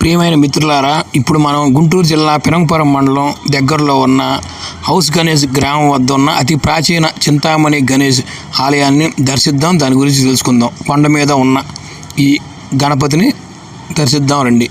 ప్రియమైన మిత్రులారా ఇప్పుడు మనం గుంటూరు జిల్లా పిరంపురం మండలం దగ్గరలో ఉన్న హౌస్ గణేష్ గ్రామం వద్ద ఉన్న అతి ప్రాచీన చింతామణి గణేష్ ఆలయాన్ని దర్శిద్దాం. దాని గురించి తెలుసుకుందాం. కొండ మీద ఉన్న ఈ గణపతిని దర్శిద్దాం రండి.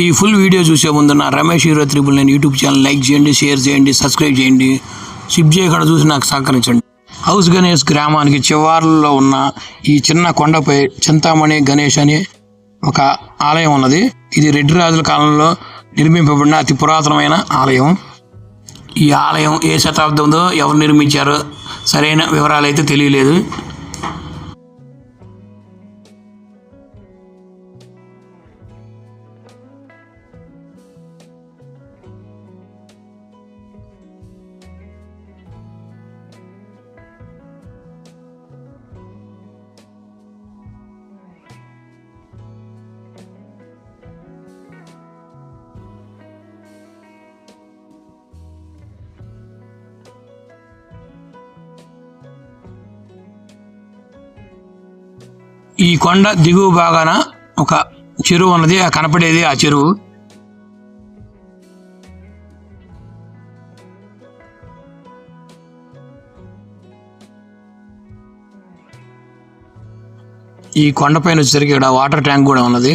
ఈ ఫుల్ వీడియో చూసే ముందు నా రమేష్ హీరో త్రిబుల్ నేను యూట్యూబ్ ఛానల్ లైక్ చేయండి షేర్ చేయండి సబ్స్క్రైబ్ చేయండి. సిప్ చేయకుండా చూసి నాకు సహకరించండి. హౌస్ గణేష్ గ్రామానికి చివార్లలో ఉన్న ఈ చిన్న కొండపై చింతామణి గణేష్ అనే ఒక ఆలయం ఉన్నది. ఇది రెడ్డి రాజుల కాలంలో నిర్మింపబడిన అతి పురాతనమైన ఆలయం. ఈ ఆలయం ఏ శతాబ్దంలో ఎవరు నిర్మించారో సరైన వివరాలు అయితే తెలియలేదు. ఈ కొండ దిగువ భాగాన ఒక చెరువు ఉన్నది. ఆ కనపడేది ఆ చెరువు. ఈ కొండపైన వచ్చేసరికి ఇక్కడ వాటర్ ట్యాంక్ కూడా ఉన్నది.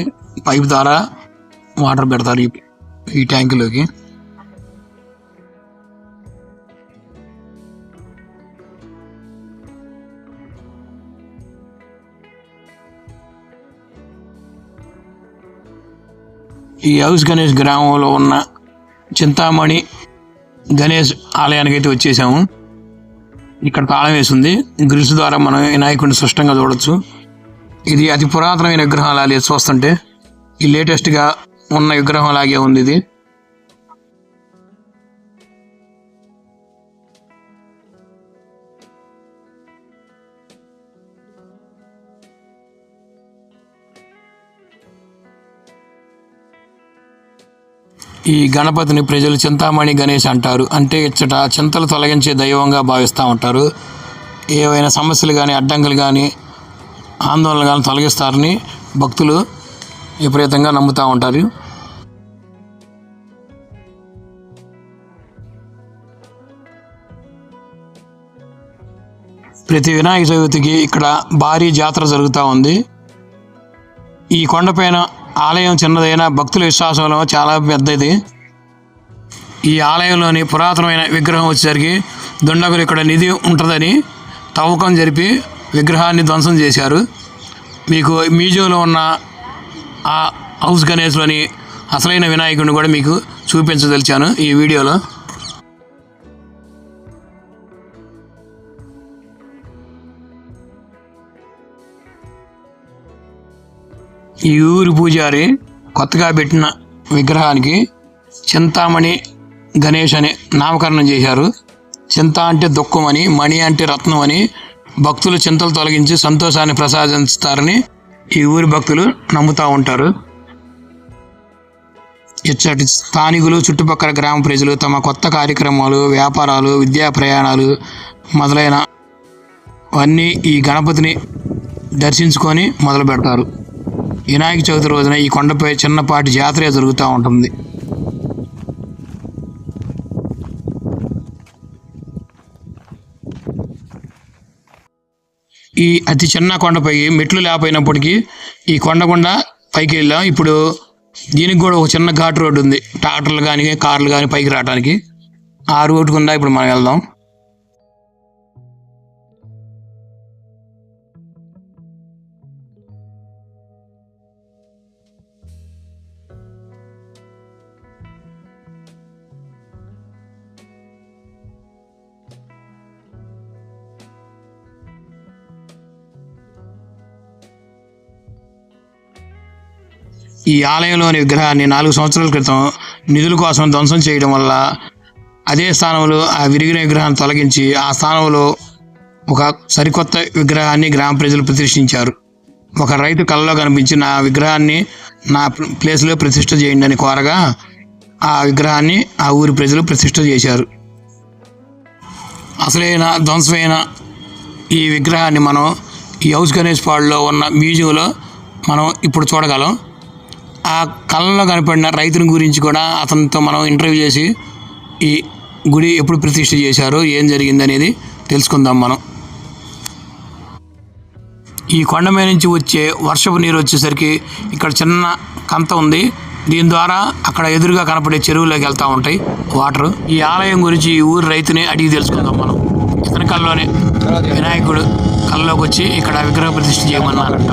పైప్ ద్వారా వాటర్ పెడతారు ఈ ఈ ట్యాంకులోకి. ఈ హౌస్ గణేష్ గ్రామంలో ఉన్న చింతామణి గణేష్ ఆలయానికి అయితే వచ్చేసాము. ఇక్కడ తాళం వేసి ఉంది గ్రిల్స్ ద్వారా మనం వినాయకుడిని స్పష్టంగా చూడొచ్చు. ఇది అతి పురాతనమైన విగ్రహం అలాగే చూస్తుంటే ఈ లేటెస్ట్గా ఉన్న విగ్రహం లాగే ఉంది ఇది. ఈ గణపతిని ప్రజలు చింతామణి గణేష్ అంటారు. అంటే ఇచ్చట చింతలు తొలగించే దైవంగా భావిస్తూ ఉంటారు. ఏవైనా సమస్యలు కానీ అడ్డంకులు కానీ ఆందోళనలు కానీ తొలగిస్తారని భక్తులు విపరీతంగా నమ్ముతూ ఉంటారు. ప్రతి వినాయక చవితికి ఇక్కడ భారీ జాతర జరుగుతూ ఉంది. ఈ కొండపైన ఆలయం చిన్నదైన భక్తుల విశ్వాసంలో చాలా పెద్దది. ఈ ఆలయంలోని పురాతనమైన విగ్రహం వచ్చేసరికి దుండగులు ఇక్కడ నిధి ఉంటుందని తవ్వకం జరిపి విగ్రహాన్ని ధ్వంసం చేశారు. మీకు మ్యూజియంలో ఉన్న ఆ హౌస్ గణేష్లోని అసలైన వినాయకుడిని కూడా మీకు చూపించదలిచాను ఈ వీడియోలో. ఈ ఊరి పూజారి కొత్తగా పెట్టిన విగ్రహానికి చింతామణి గణేష్ అని నామకరణం చేశారు. చింత అంటే దుఃఖం అని మణి అంటే రత్నం అని భక్తులు చింతలు తొలగించి సంతోషాన్ని ప్రసాదిస్తారని ఈ ఊరి భక్తులు నమ్ముతూ ఉంటారు. ఇచ్చటి స్థానికులు చుట్టుపక్కల గ్రామ ప్రజలు తమ కొత్త కార్యక్రమాలు వ్యాపారాలు విద్యా ప్రయాణాలు మొదలైన అన్నీ ఈ గణపతిని దర్శించుకొని మొదలు పెడతారు వినాయక చవితి రోజున ఈ కొండపై చిన్నపాటి జాతర జరుగుతూ ఉంటుంది. ఈ అతి చిన్న కొండపై మెట్లు లేకపోయినప్పటికీ ఈ కొండ గుండా పైకి వెళ్ళాం. ఇప్పుడు దీనికి కూడా ఒక చిన్న ఘాట్ రోడ్డు ఉంది. ట్రాక్టర్లు కానీ కార్లు కానీ పైకి రావడానికి ఆ రోడ్డు గుండా ఇప్పుడు మనం వెళ్దాం. ఈ ఆలయంలోని విగ్రహాన్ని నాలుగు సంవత్సరాల క్రితం నిధుల కోసం ధ్వంసం చేయడం వల్ల అదే స్థానంలో ఆ విరిగిన విగ్రహాన్ని తొలగించి ఆ స్థానంలో ఒక సరికొత్త విగ్రహాన్ని గ్రామ ప్రజలు ప్రతిష్ఠించారు. ఒక రైతు కళ్ళలో కనిపించిన ఆ విగ్రహాన్ని నా ప్లేస్లో ప్రతిష్ఠ చేయండి అని కోరగా ఆ విగ్రహాన్ని ఆ ఊరి ప్రజలు ప్రతిష్ఠ చేశారు. అసలైన ధ్వంసమైన ఈ విగ్రహాన్ని మనం ఈ హౌస్ గణేష్ పాడులో ఉన్న మ్యూజియంలో మనం ఇప్పుడు చూడగలం. ఆ కళ్ళలో కనపడిన రైతుని గురించి కూడా అతనితో మనం ఇంటర్వ్యూ చేసి ఈ గుడి ఎప్పుడు ప్రతిష్ఠ చేశారు ఏం జరిగింది అనేది తెలుసుకుందాం మనం. ఈ కొండ మీద నుంచి వచ్చే వర్షపు నీరు వచ్చేసరికి ఇక్కడ చిన్న కంత ఉంది. దీని ద్వారా అక్కడ ఎదురుగా కనపడే చెరువులోకి వెళ్తూ ఉంటాయి వాటర్. ఈ ఆలయం గురించి ఈ ఊరి రైతుని అడిగి తెలుసుకుందాం మనం. ఇతని కళ్ళలోనే వినాయకుడు కళ్ళలోకి వచ్చి ఇక్కడ విగ్రహ ప్రతిష్ఠ చేయమన్నారంట.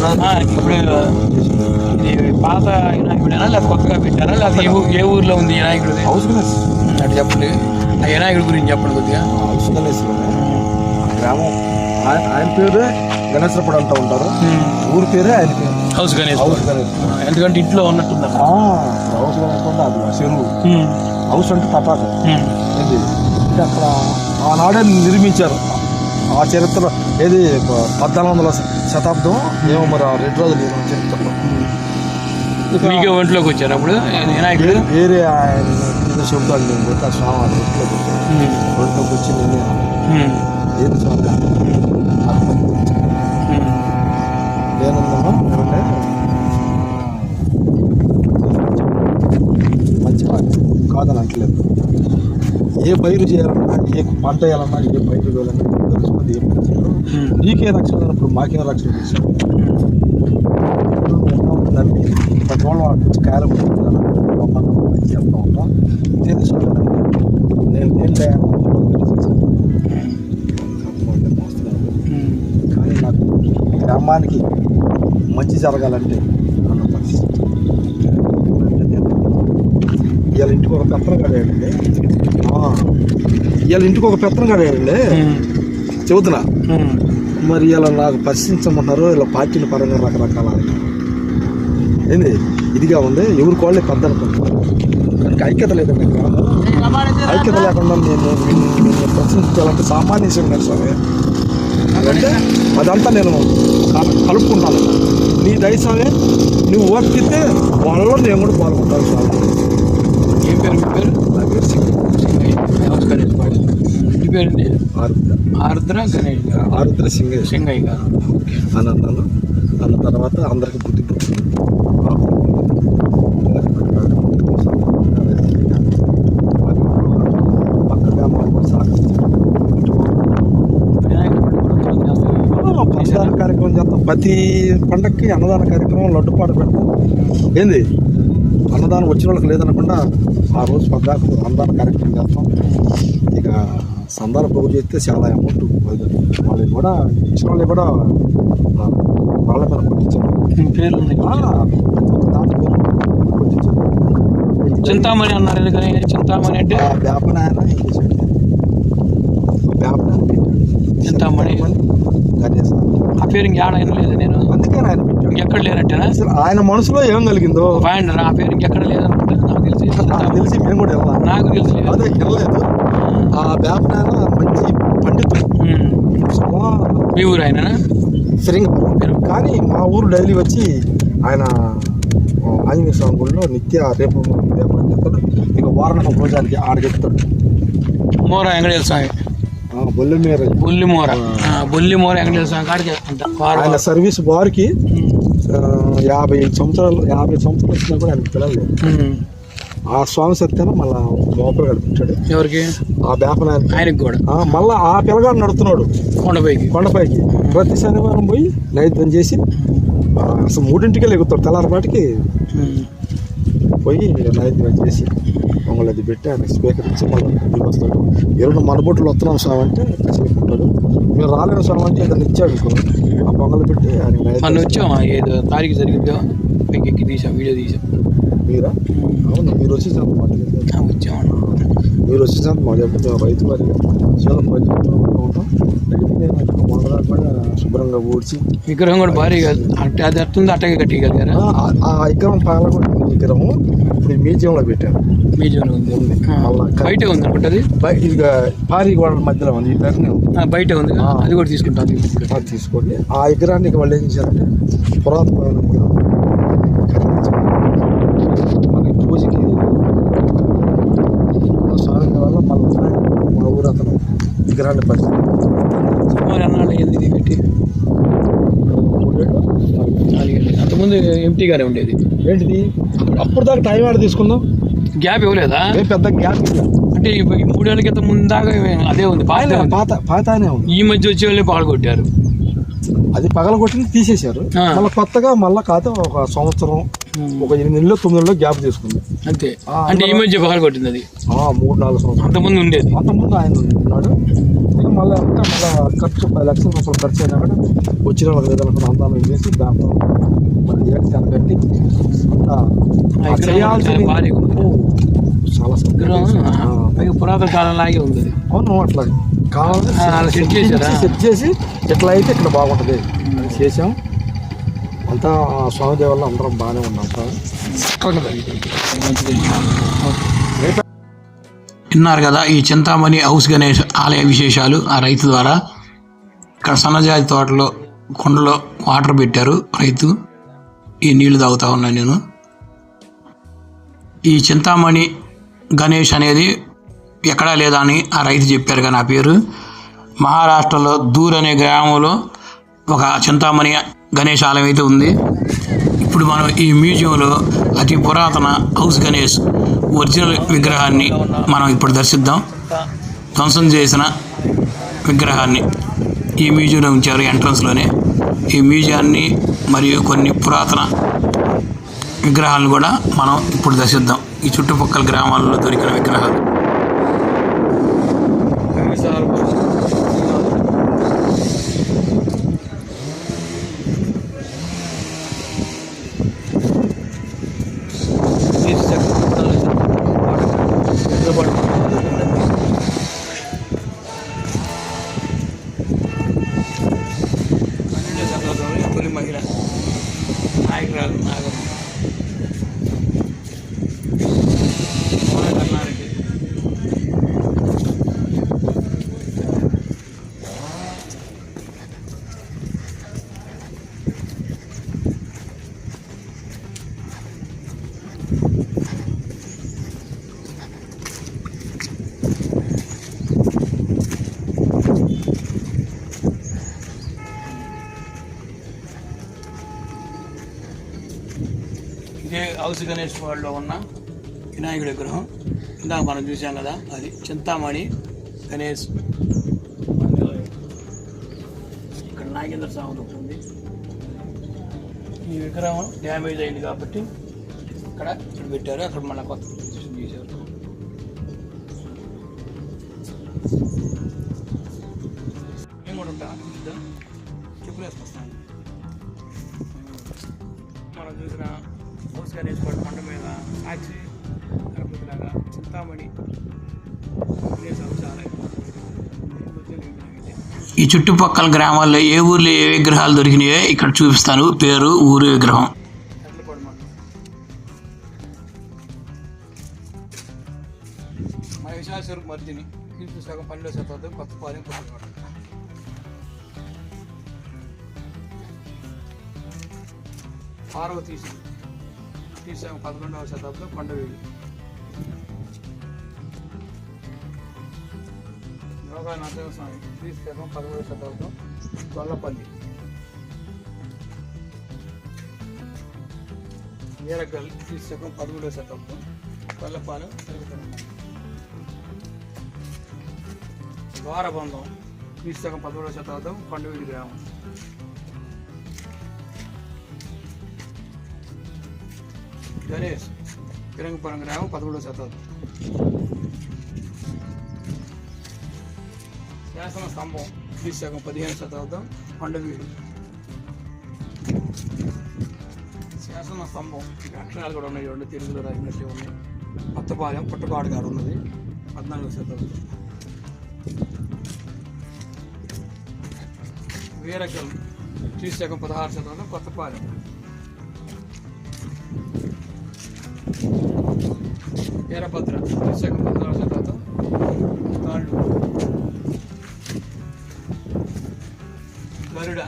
ఇప్పుడు ఇది పాత వినాయకుడేనా లేదా కొత్తగా పెట్టారా? లేదా ఏ ఊర్లో ఉంది వినాయకుడు హౌస్ అటు చెప్పండి. ఆ వినాయకుడి గురించి చెప్పండి కొద్దిగా. హౌస్ గణేష్ గ్రామం. ఆయన పేరే గణేశ్వరపడి అంటూ ఉంటారు. ఊరి పేరే ఆయన పేరు. House Ganesh house Ganesh. ఎందుకంటే ఇంట్లో ఉన్నట్టుంది హౌస్ గణేష్ అంటే అది చెరువు. హౌస్ అంటే తపాక ఏంటి అంటే అక్కడ ఆనాడే నిర్మించారు. ఆ చరిత్ర ఏది? పద్నాలుగు వందల శతాబ్దం ఏమో మరి ఆ రెండు రోజులు ఏమో చరిత్రలో ఇక మీకు ఒంట్లోకి వచ్చారు అప్పుడు వినాయకుడు వేరే- వేరే ఆయన కింద చెబుతాడు నేను పోతే ఆ స్వామి ఆ ఇంట్లోకి వచ్చాను ఇంట్లోకి వచ్చి నేను ఏది స్వామి అర్థం గురించి నేనున్నాను ఏమంటే మంచి మాట కాదని అంటలేదు ఏ పైరు చేయాలన్నా ఏ పంట వేయాలన్నా ఏ పైరు వేయాలన్నా తెలుసుకుంది ఏ చేయాలో నీకే రక్షణ లేనప్పుడు మాకేం రక్షణ చేశారు దాన్ని వాళ్ళు వచ్చి కాయలు చెప్తా ఉంటాం? ఇదే స్వామి నేను నేను కానీ నాకు గ్రామానికి మంచి జరగాలంటే నన్ను పరిస్థితి అంటే నేను ఇవాళ ఇంటికి ఒక పెత్తనం కడేయండి ఇవాళ ఇంటికి ఒక పెత్తనం కడేయండి చెబుతున్నా. మరి ఇలా నాకు పరిశీలించమంటారు ఇలా పార్టీల పరంగా రకరకాల. ఏంది? ఇదిగా ఉంది ఎవరి కోళ్ళే పెద్ద అనుకుంటున్నారు దానికి ఐక్యత లేదండి ఐక్యత లేకుండా నేను ప్రశ్నించాలంటే సామాన్య విషయం కాదు స్వామి. అంటే అదంతా నేను కల- కలుపుకుంటాను. నీ దయస్వామి నువ్వు ఓపికితే వాళ్ళలో నేను కూడా పాల్గొంటాను స్వామి. ఏం పేరు మీ పేరు? నా పేరు సింగ్ హౌస్ గణేష్ పాడు ఇంటి పేరుంది ఆరుద్ర. ఆరుద్ర గణేష్ గారు. ఆరుద్ర సింగేష్ సింగయ్య గారు. అని అన్నాను అన్న తర్వాత అందరికి బుద్ధి కార్యక్రమం చేస్తాం. ప్రతి పండక్కి అన్నదాన కార్యక్రమం లడ్డుపాటు పెడతాం. ఏంది? అన్నదానం వచ్చిన వాళ్ళకి లేదనకుండా ఆ రోజు పద్దాకు అన్నదాన కార్యక్రమం చేస్తాం. ఇక సందాల పోగు చేస్తే చాలా అమౌంట్ వాళ్ళని కూడా ఇచ్చిన వాళ్ళని కూడా వాళ్ళ మీద కొట్టించారు మీ పేరు ఉంది. ఆ, దాని పేరు కొట్టించారు చింతామణి అన్నారు ఎందుకని? చింతామణి అంటే? పెట్టాడు చింతామణి. ఆ పేరు ఇంకేడ లేదు నేను. అందుకని ఆయన ఇంకెక్కడ లేనట్టేనా? అసలు ఆయన మనసులో ఏం కలిగిందో పాయింట్ ఆ పేరు ఇంకెక్కడ లేదనుకుంటే నాకు తెలిసి. నాకు తెలిసి మేము కూడా వెళ్ళాలి నాకు తెలిసి. అదే వెళ్ళలేదు ఆ వేపనాయన మంచి పండితుడు మీ ఊరు ఆయన శ్రీంగపురం కానీ మా ఊరు డైలీ వచ్చి ఆయన ఆంజనేయ స్వామి గుడిలో నిత్య రేపు రేపు చెప్తాడు. ఇక వారణం భోజనానికి ఆడ చెప్తాడు మోర వెంకటేశ్వర స్వామి. ఆ, బొల్లె మీద బొల్లి మోర. ఆ, బొల్లి మోర వెంకటేశ్వర స్వామి కాడికి ఆయన సర్వీస్ బార్కి యాభై సంవత్సరాలు యాభై సంవత్సరాలు వచ్చినా కూడా ఆయనకు పిల్లలు. ఆ స్వామి సత్యాన మళ్ళా లోపల గడిపించాడు ఎవరికి? ఆ వేపనాయన ఆయనకి కూడా. మళ్ళా ఆ పిల్లగాడు నడుతున్నాడు. కొండపైకి. కొండపైకి. ప్రతి శనివారం పోయి నైద్యం చేసి అసలు మూడింటికే లెగుతాడు. తెల్లారపాటికి ఉమ్. పోయి నైద్యం చేసి పొంగల్ అది పెట్టి ఆయన స్పీకర్ ఇచ్చి మళ్ళీ ఇంటికి వస్తాడు ఎరుడు మన బొట్టులు వస్తున్నాం స్వామి అంటే చెప్పుకుంటాడు మీరు రాలేని స్వామి అంటే ఏదైనా ఇచ్చాడు ఆ పొంగల్ పెట్టి ఆయన నైవేద్యం వచ్చాం ఏదో తారీఖు జరిగిందో పైకి తీసాం వీడియో తీసాం. మీరా? అవును మీరు వచ్చి చాలా మాట్లాడారు ఆ, వచ్చాం. మీరు వచ్చినంత మా మేము రైతు వారిగా చాలా పని ఉంటాం. శుభ్రంగా ఊడ్చి విగ్రహం కూడా భారీగా అంటే అది అట్టుంది? అట్టగే కట్టగలిగారా? ఆ- ఆ విగ్రహం పాలకొండ విగ్రహం. ఇది మ్యూజియంలో పెట్టారు. మ్యూజియంలో ఉంది. ఉంది బయట ఉంది అనుకుంటుంది ఇది పారిగోడ మధ్యలో ఉంది దగ్గర బయట ఉంది అది కూడా తీసుకుంటాను తీసుకోండి. ఆ విగ్రహానికి వాళ్ళు ఏం చేశారంటే పురాతనమైన విగ్రహం మనకి పూజకి వల్ల మన మా ఊరు అతను విగ్రహాన్ని పరిస్థితి ఎంటీగానే ఉండేది. ఏంటిది? అప్పుడు దాకా టైం ఆడ తీసుకుందాం గ్యాప్ ఇవ్వలేదా? ఏం పెద్ద గ్యాప్. అంటే ఈ మూడేళ్ళ క్రితం ముందు దాకా అదే ఉంది పాత పాత పాతనే ఉంది. ఈ మధ్య వచ్చే వాళ్ళే పాల్గొట్టారు అది పగల కొట్టింది తీసేశారు. ఆ. మళ్ళీ కొత్తగా మళ్ళీ ఖాతా ఒక సంవత్సరం ఒక ఎనిమిది నెలలు తొమ్మిది నెలలు గ్యాప్ తీసుకుంది. అంతే. ఆ, అంటే ఈ మధ్య పాల్గొట్టింది అది. ఆ, మూడు నాలుగు సంవత్సరాలు. అంతకుముందు ఉండేది. అంతకుముందు ఆయన ఉన్నాడు. ఇక మళ్ళీ అంటే మళ్ళీ ఖర్చు పది లక్షల రూపాయలు ఖర్చు అయినా కూడా వచ్చిన వాళ్ళకి ఏదైనా అందాలు చేసి దాంట్లో ఏడు చాలా కట్టి చేయాల్సింది- చాలా పైగా పురాతన కాలం లాగే ఉంది. అవును అట్లా అలా సెట్? సెట్ చేసి ఎట్లా అయితే ఇక్కడ బాగుంటుంది. చేసాం అంతా స్వామి దేవ వల్ల అందరం బాగానే ఉన్నాం సార్. మంచిది విన్నారు కదా ఈ చింతామణి హౌస్ గణేష్ ఆలయ విశేషాలు ఆ రైతు ద్వారా. ఇక్కడ సన్నజాతి తోటలో కుండలో వాటర్ పెట్టారు రైతు. ఈ నీళ్ళు తాగుతా ఉన్నాను నేను. ఈ చింతామణి గణేష్ అనేది ఎక్కడా లేదా అని ఆ రైతు చెప్పారు కానీ నా పేరు. మహారాష్ట్రలో దూర్ అనే గ్రామంలో ఒక చింతామణి గణేష్ ఆలయం అయితే ఉంది. ఇప్పుడు మనం ఈ మ్యూజియంలో అతి పురాతన హౌస్ గణేష్ ఒరిజినల్ విగ్రహాన్ని మనం ఇప్పుడు దర్శిద్దాం. ధ్వంసం చేసిన విగ్రహాన్ని ఈ మ్యూజియంలో ఉంచారు ఎంట్రన్స్లోనే. ఈ మ్యూజియాన్ని మరియు కొన్ని పురాతన విగ్రహాలను కూడా మనం ఇప్పుడు దర్శిద్దాం. ఈ చుట్టుపక్కల గ్రామాల్లో దొరికిన విగ్రహాలు. హౌస్ గణేష్ వాళ్ళలో ఉన్న వినాయకుడి విగ్రహం. ఇందాక మనం చూసాం కదా అది చింతామణి గణేష్. ఇక్కడ నాగేంద్ర స్వామి ఒకటి ఉంది. ఈ విగ్రహం డ్యామేజ్ అయింది కాబట్టి ఇక్కడ ఇక్కడ పెట్టారు. అక్కడ మన కొత్త చేశారు గణేష్ కోట కొండ మీద సాక్షి గణపతిలాగా చింతామణి హౌస్ ఆలయం ఈ చుట్టుపక్కల గ్రామాల్లో ఏ ఊర్లో ఏ విగ్రహాలు దొరికినాయో ఇక్కడ చూపిస్తాను. పేరు ఊరు విగ్రహం. ఎర్లపాడు మండలం మన విశాఖ మర్జిని క్రీస్తు సగం పన్నెండో శతాబ్దం కొత్త పాలెం కొత్తపాడు పార్వతీ తీసాం పదకొండవ శతాబ్దం కొండవీడు యోగా నరసింహస్వామి క్రీస్తు శకం పదమూడవ శతాబ్దం గొల్లపల్లి. వీరగల్ క్రీస్తు పదమూడవ శతాబ్దం గొల్లపాలెం తిరుగుతున్నాం ద్వారబంధం క్రీస్తు పదమూడవ శతాబ్దం కొండవీడి గ్రామం. గణేష్ కిరంగపురం గ్రామం పదమూడవ శతాబ్దం. శాసన స్తంభం శ్రీశాఖం పదిహేను శతాబ్దం కొండవీడు శాసన స్తంభం అక్షరాలు కూడా ఉన్నాయి రెండు తెలుగులో రాసినట్టే ఉన్నాయి. కొత్తపాలెం పుట్టపాడు కాడ ఉన్నది పద్నాలుగు శతాబ్దం. వీరకం శ్రీశాఖం పదహారు శతాబ్దం కొత్తపాలెం. వీరభద్ర విశాఖపట్నం రాజధాత తాళ్ళు గరుడ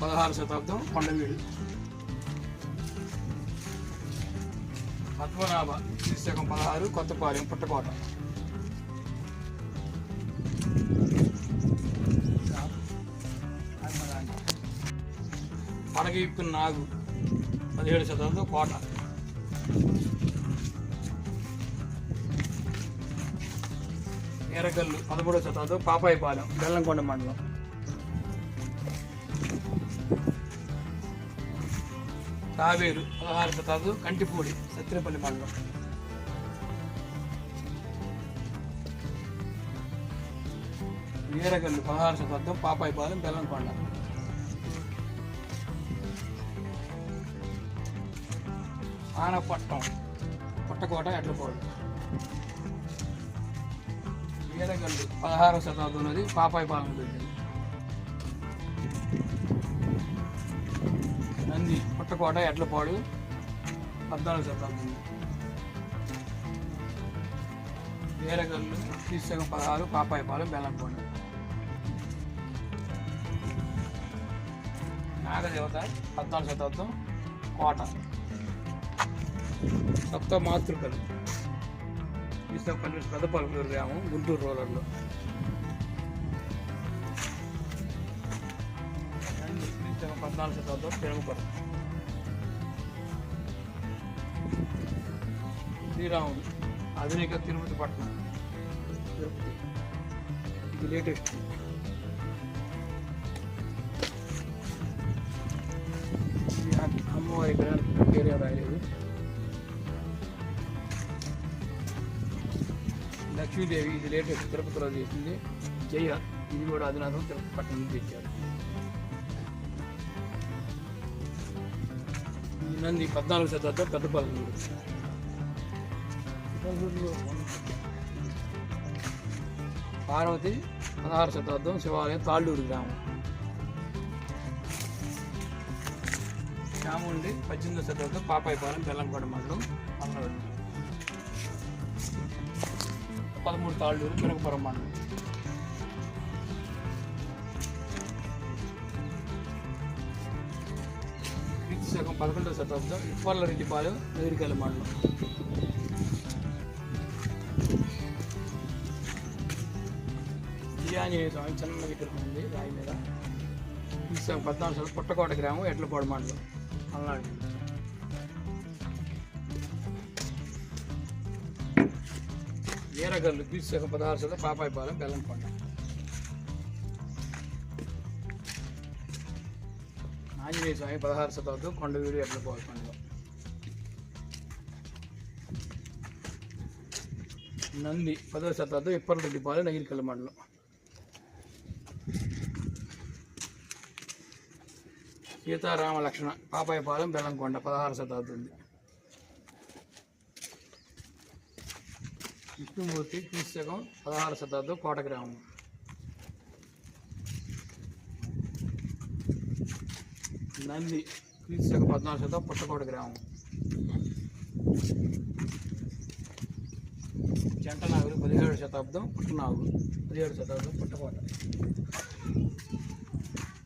పదహారు శతాబ్దం కొండవీడు పద్మనాభ శ్రీశకం పదహారు కొత్తపాలెం పుట్టకోట పడగ నాగు పదిహేడు శతాబ్దం కోట ఎర్రగల్లు పదమూడవ శతాబ్దం పాపాయిపాలెం. బెల్లంకొండ మండలం. తావేరు పదహారు శతాబ్దం కంటిపూడి సత్యనపల్లి మండలం. వీరగల్లు పదహారు శతాబ్దం పాపాయిపాలెం బెల్లంకొండ. ఆనపట్నం పుట్టకోట ఎట్లకోట వీరగల్లు పదహారవ శతాబ్దంలోది పాపాయిపాలెం పెట్టింది నంది పుట్టకోట ఎడ్లపాడు పద్నాలుగు శతాబ్దం వీరగల్లు తీసగం పదహారు పాపాయి పాలెం బెల్లంపాడు నాగదేవత పద్నాలుగు శతాబ్దం కోట. సప్త మాతృకలు. విశాఖపట్నం పెద్ద పలుకులూరు గ్రామం గుంటూరు రోలర్లో. పద్నాలుగు శతాబ్దం పెరుగుపరం శ్రీరాముడు ఆధునిక తిరుపతి పట్టణం. తిరుపతి ఇది లేటెస్ట్. అమ్మవారి గ్రహానికి పేరు రాయలేదు లక్ష్మీదేవి ఇది లేటెస్ట్ తిరుపతిలో చేసింది. జయ ఇది కూడా అధినాథం తిరుపతి పట్టణం నుంచి తెచ్చారు నంది పద్నాలుగు శతాబ్దం పెద్ద పల్లెటూరు పార్వతి పదహారు శతాబ్దం శివాలయం తాళ్ళూరు గ్రామం. చాముండి పద్దెనిమిదో శతాబ్దం పాపాయిపాలెం బెల్లంకోట మండలం అమరావతి పదమూడు తాళ్ళు పినకపురం మండలం క్రీస్తు శకం పదకొండవ శతాబ్దం ఇప్పర్ల రెడ్డిపాలెం ఎదురికల్ మండలం. జియాంజనేయ స్వామి చిన్న విగ్రహం ఉంది రాయి మీద. క్రీస్తు శకం పద్నాలుగు శతం పుట్టకోట గ్రామం ఎడ్లపాడు మండలం పల్నాడు వీరగల్లు క్రీస్తు పదార్థాలు పదహారు పాలెం పాపాయిపాలెం బెల్లంకొండ ఆంజనేయ స్వామి పదహారు శతాబ్దం కొండవీడు ఎడ్ల మండలం నంది పదవ శతాబ్దం ఇప్పటిరెడ్డిపాలెం నగిరికల్ మండలం. సీతారామ లక్ష్మణ పాపాయపాలెం బెల్లంకొండ పదహారు శతాబ్దం విష్ణుమూర్తి క్రీస్తకం పదహారు శతాబ్దం కోట గ్రామం నంది క్రీస్తకం పద్నాలుగు శతాబ్దం పుట్టకోట గ్రామం. జంటనాగులు పదిహేడు శతాబ్దం పుట్టనాగులు పదిహేడు శతాబ్దం పుట్టకోట.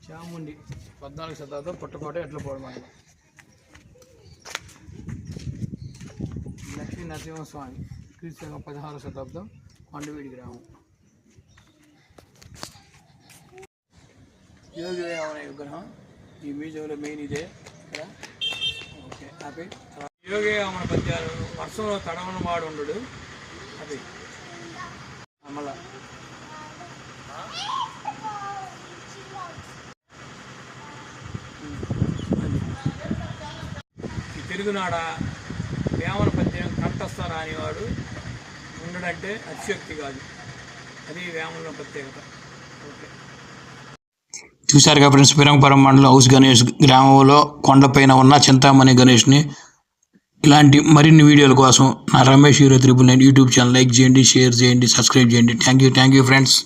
చాముండి పద్నాలుగు శతాబ్దం పుట్టకోట ఎడ్లపోడు మండలం. లక్ష్మీ నరసింహస్వామి క్రీస్తుగా పదహారు శతాబ్దం కొండవీడి గ్రామం. యోగి అనే విగ్రహం. ఈ మ్యూజియంలో మెయిన్ ఇదే. ఇక్కడ. ఓకే అవి యోగి మన పద్యాలు. వర్షంలో తడవని వాడు ఉండడు. అది మళ్ళా. ఈ తెలుగునాడ వేమన పద్యం కంఠస్థ ఉండడం అంటే అతిశక్తి కాదు. అది వేమన ప్రత్యేకత. ఓకే. చూశారుగా ఫ్రెండ్స్ పిరంపురం మండలం హౌస్ గణేష్ గ్రామంలో కొండపైన ఉన్న చింతామణి గణేష్ని. ఇలాంటి మరిన్ని వీడియోల కోసం నా Ramesh hero triple nine YouTube channel like చేయండి షేర్ చేయండి సబ్స్క్రైబ్ చేయండి. Thank you thank you friends